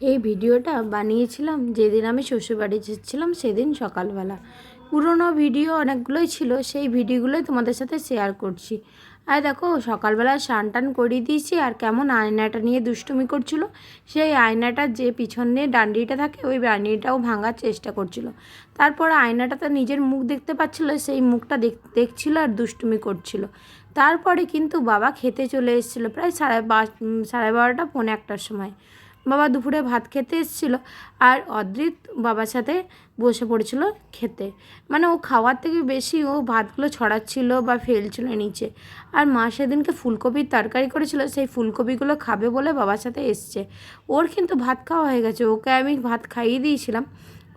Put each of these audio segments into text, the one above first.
এই ভিডিওটা বানিয়েছিলাম যেদিন আমি শ্বশুরবাড়ি যাচ্ছিলাম সেদিন সকালবেলা। পুরনো ভিডিও অনেকগুলোই ছিল, সেই ভিডিওগুলোই তোমাদের সাথে শেয়ার করছি। আর দেখো, সকালবেলা স্নান টান করিয়ে দিয়েছি আর কেমন আয়নাটা নিয়ে দুষ্টুমি করছিল, সেই আয়নাটার যে পিছনে ডান্ডিটা থাকে, ওই ডান্ডিটাও ভাঙার চেষ্টা করছিল। তারপর আয়নাটাতে নিজের মুখ দেখতে পাচ্ছিল, সেই মুখটা দেখ, দেখছিল আর দুষ্টুমি করছিল। তারপরে কিন্তু বাবা খেতে চলে এসেছিল প্রায় সাড়ে বা সাড়ে বারোটা, পৌনে একটার সময়। বাবা দুপুরে ভাত খেতে এসেছিল আর অদ্রিত বাবার সাথে বসে পড়েছিল খেতে। মানে ও খাওয়ার থেকে বেশি ও ভাতগুলো ছড়াচ্ছিল বা ফেলছিল নিচে। আর মা সেদিনকে ফুলকপির তরকারি করেছিল, সেই ফুলকপিগুলো খাবে বলে বাবার সাথে এসছে। ওর কিন্তু ভাত খাওয়া হয়ে গেছে। ওকে আমি ভাত খাইয়ে দিয়েছিলাম।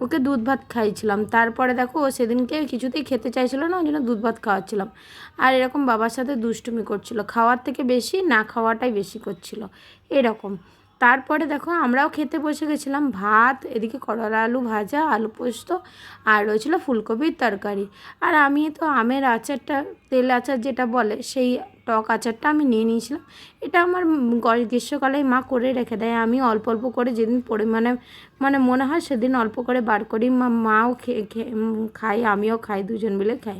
ওকে দুধ ভাত খাইয়েছিলাম। তারপরে দেখো ও সেদিনকে কিছুতেই খেতে চাইছিল না, ওই জন্য দুধ ভাত খাওয়াচ্ছিলাম। আর এরকম বাবার সাথে দুষ্টুমি করছিল। খাওয়ার থেকে বেশি না খাওয়াটাই বেশি করছিল। এরকম। তারপরে দেখো আমরাও খেতে বসে গেছিলাম ভাত, এদিকে করলা আলু ভাজা, আলু পোস্ত, আর রয়েছিল ফুলকপির তরকারি। আর আমি তো আমের আচারটা, তেল আচার যেটা বলে সেই টক আচারটা আমি নিয়ে নিয়েছিলাম। এটা আমার গ্রীষ্মকালে মা করে রেখে দেয়। আমি অল্প অল্প করে যেদিন পরিমাণে মানে মনে হয় সেদিন অল্প করে বার করি। মাও খেয়ে খাই আমিও খাই, দুজন মিলে খাই।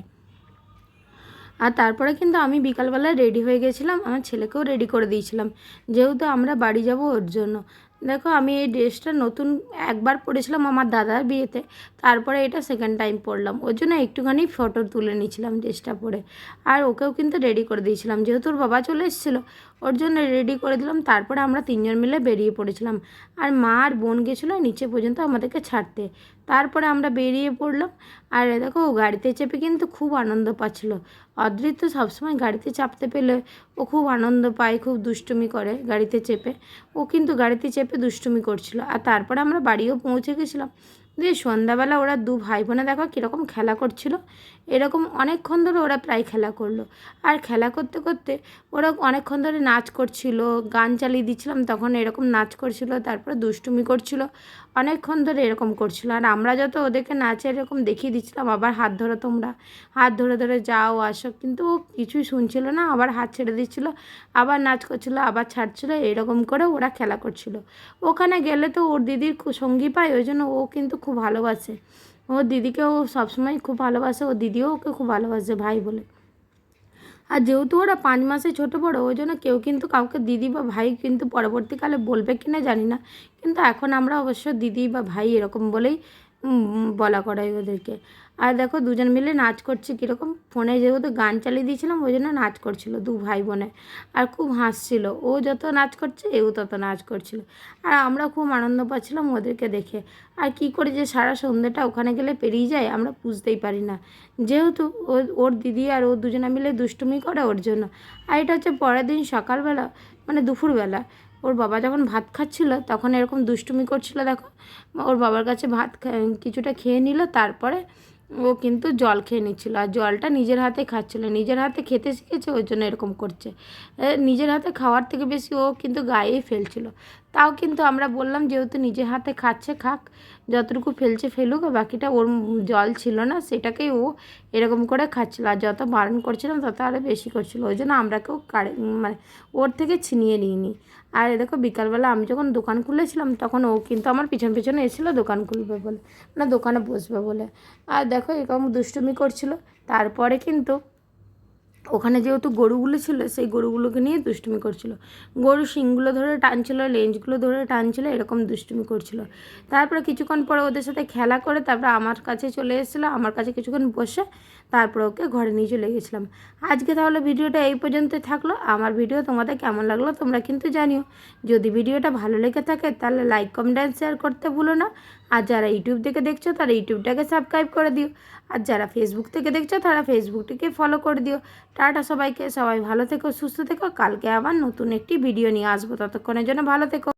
আর তারপরে কিন্তু আমি বিকালবেলায় রেডি হয়ে গেছিলাম, আমার ছেলেকেও রেডি করে দিয়েছিলাম। যেহেতু আমরা বাড়ি যাব ওর জন্য। দেখো, আমি এই ড্রেসটা নতুন একবার পরেছিলাম আমার দাদার বিয়েতে, তারপরে এটা সেকেন্ড টাইম পরলাম। ওর জন্য একটুখানি ফটো তুলে নিয়েছিলাম ড্রেসটা পরে। আর ওকেও কিন্তু রেডি করে দিয়েছিলাম। যেহেতু ওর বাবা চলে এসেছিল ওর জন্য রেডি করে দিলাম। তারপরে আমরা তিনজন মিলে বেরিয়ে পড়েছিলাম। আর মা আর বোন গেছিল নিচে পর্যন্ত আমাদেরকে ছাড়তে। তারপরে আমরা বেরিয়ে পড়লাম। আর দেখো, গাড়িতে চেপে কিন্তু খুব আনন্দ পাচ্ছিল। অদৃত তো সবসময় গাড়িতে চাপতে পেলে ও খুব আনন্দ পায়, খুব দুষ্টুমি করে গাড়িতে চেপে। ও কিন্তু গাড়িতে চেপে দুষ্টুমি করছিল। আর তারপরে আমরা বাড়িও পৌঁছে গেছিলাম। দিয়ে সন্ধ্যাবেলা ওরা দু ভাই বোনে দেখো কীরকম খেলা করছিল, এরকম অনেকক্ষণ ধরে ওরা প্রায় খেলা করল। আর খেলা করতে করতে ওরা অনেকক্ষণ ধরে নাচ করছিল, গান চালিয়ে দিচ্ছিলাম, তখন এরকম নাচ করছিল, তারপরে দুষ্টুমি করছিল, অনেকক্ষণ ধরে এরকম করছিল। আর আমরা যত ওদেরকে নাচে এরকম দেখিয়ে দিচ্ছিলাম, আবার হাত ধরো তোমরা, হাত ধরে ধরে যাও, আসো, কিন্তু ও কিছুই শুনছিল না, আবার হাত ছেড়ে দিচ্ছিল, আবার নাচ করছিল, আবার ছাড়ছিলো, এরকম করে ওরা খেলা করছিল। ওখানে গেলে তো ওর দিদির সঙ্গী পায়, ওই জন্য ও কিন্তু খুব ভালোবাসে। ওর দিদিকেও সবসময় খুব ভালোবাসে ওর দিদিও ওকে খুব ভালোবাসে ভাই বলে। আর যেহেতু ওরা পাঁচ মাসে ছোটো বড়ো, ওই জন্য কেউ কিন্তু কাউকে দিদি বা ভাই কিন্তু পরবর্তীকালে বলবে কি না জানি না। কিন্তু এখন আমরা অবশ্য দিদি বা ভাই এরকম বলেই বলা করাই ওদেরকে। আর দেখো দুজন মিলে নাচ করছে কীরকম। ফোনে যেহেতু গান চালিয়ে দিয়েছিলাম, ওই জন্য নাচ করছিল দু ভাই বোনে। আর খুব হাসছিল। ও যত নাচ করছে, এও তত নাচ করছিল। আর আমরা খুব আনন্দ পাচ্ছিলাম ওদেরকে দেখে। আর কি করে যে সারা সন্ধ্যেটা ওখানে গেলে পেরিয়ে যায়, আমরা বুঝতেই পারি না। যেহেতু ওর দিদি আর ও দুজনে মিলে দুষ্টুমি করে ওর জন্য। আর এটা হচ্ছে পরের দিন সকালবেলা মানে দুপুরবেলা। ওর বাবা যখন ভাত খাচ্ছিল, তখন এরকম দুষ্টুমি করছিল, দেখো। ওর বাবার কাছে ভাত কিছুটা খেয়ে নিল, তারপরে ও কিন্তু জল খেয়ে নিচ্ছিলো আর জলটা নিজের হাতে খাচ্ছিলো। নিজের হাতে খেতে শিখেছে, ওই জন্য এরকম করছে। নিজের হাতে খাওয়ার থেকে বেশি ও কিন্তু গায়েই ফেলছিল। তাও কিন্তু আমরা বললাম যেহেতু নিজের হাতে খাচ্ছে, খাক, যতটুকু ফেলছে ফেলুক বাকিটা ওর জল ছিল না, সেটাকেই ও এরকম করে খাচ্ছিলো। আর যত বারণ করছিলাম তত আরও বেশি করছিল। ওই জন্য আমরা কেউ কাড়ে মানে ওর থেকে ছিনিয়ে নিইনি। আর দেখো, বিকালবেলা আমি যখন দোকান খুলেছিলাম, তখন ও কিন্তু আমার পিছন পিছনে এসেছিল দোকান খুলবে বলে, না দোকানে বসবে বলে। আর দেখো এরকম দুষ্টুমি করছিল। তারপরে কিন্তু ওখানে যেহেতু গরুগুলো ছিল, সেই গরুগুলোকে নিয়ে দুষ্টুমি করছিল। গরু শিংগুলো ধরে টানছিল লেঞ্জগুলো ধরে টানছিল, এরকম দুষ্টুমি করছিল। তারপরে কিছুক্ষণ পরে ওদের সাথে খেলা করে তারপরে আমার কাছে চলে এসেছিল, আমার কাছে কিছুক্ষণ বসে তারপর ওকে ঘরে নিয়ে চলে গেছিলাম। আজকে তাহলে ভিডিওটা এই পর্যন্ত থাকল। আমার ভিডিও তোমাদের কেমন লাগল তোমরা কিন্তু জানিও। যদি ভিডিওটা ভালো লেগে থাকে তাহলে লাইক কমেন্ট শেয়ার করতে ভুলো না। আর যারা ইউটিউব থেকে দেখছ তারা ইউটিউবটাকে সাবস্ক্রাইব করে দিও। আর যারা ফেসবুক থেকে দেখছ, তারা ফেসবুকটিকে ফলো করে দিও। টাটা সবাইকে, সবাই ভালো থেকো, সুস্থ থেকো। কালকে আবার নতুন একটি ভিডিও নিয়ে আসব। ততক্ষণের জন্য ভালো থেকো।